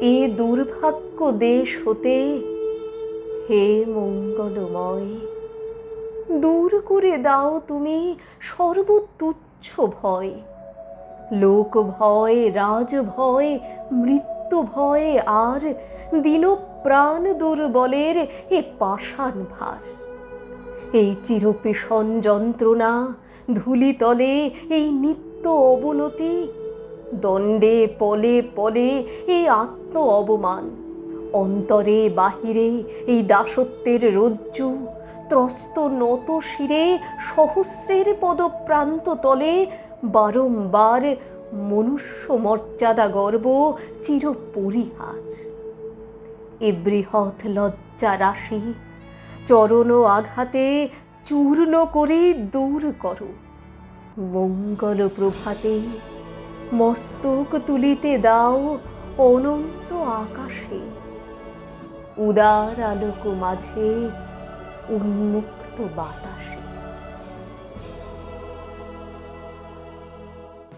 এ দুর্ভাগ্য দেশ হতে হে মঙ্গলময়। দূর করে দাও তুমি সর্বতুচ্ছ ভয়। লোক ভয়, রাজ ভয়, মৃত্যু ভয়, আর দিন প্রাণ দুর্বলের এ পাষাণ ভার। এই চিরপেশন যন্ত্রণা, ধুলিতলে এই নিত্য অবনতি দণ্ডে পলে পলে এই আত্ম অবমান অন্তরে বাহিরে এই দাসত্বের রজ্জু, ত্রস্ত নত শিরে সহস্রের পদপ্রান্ত তলে বারংবার মনুষ্য মর্যাদা গর্ব চির পরিহার এ বৃহৎ লজ্জা রাশি, চরণ আঘাতে চূর্ণ করে দূর করো। মঙ্গল প্রভাতে মস্তক তুলিতে দাও অনন্ত আকাশে। উদার আলোক মাঝে উন্মুক্ত বাতাসে।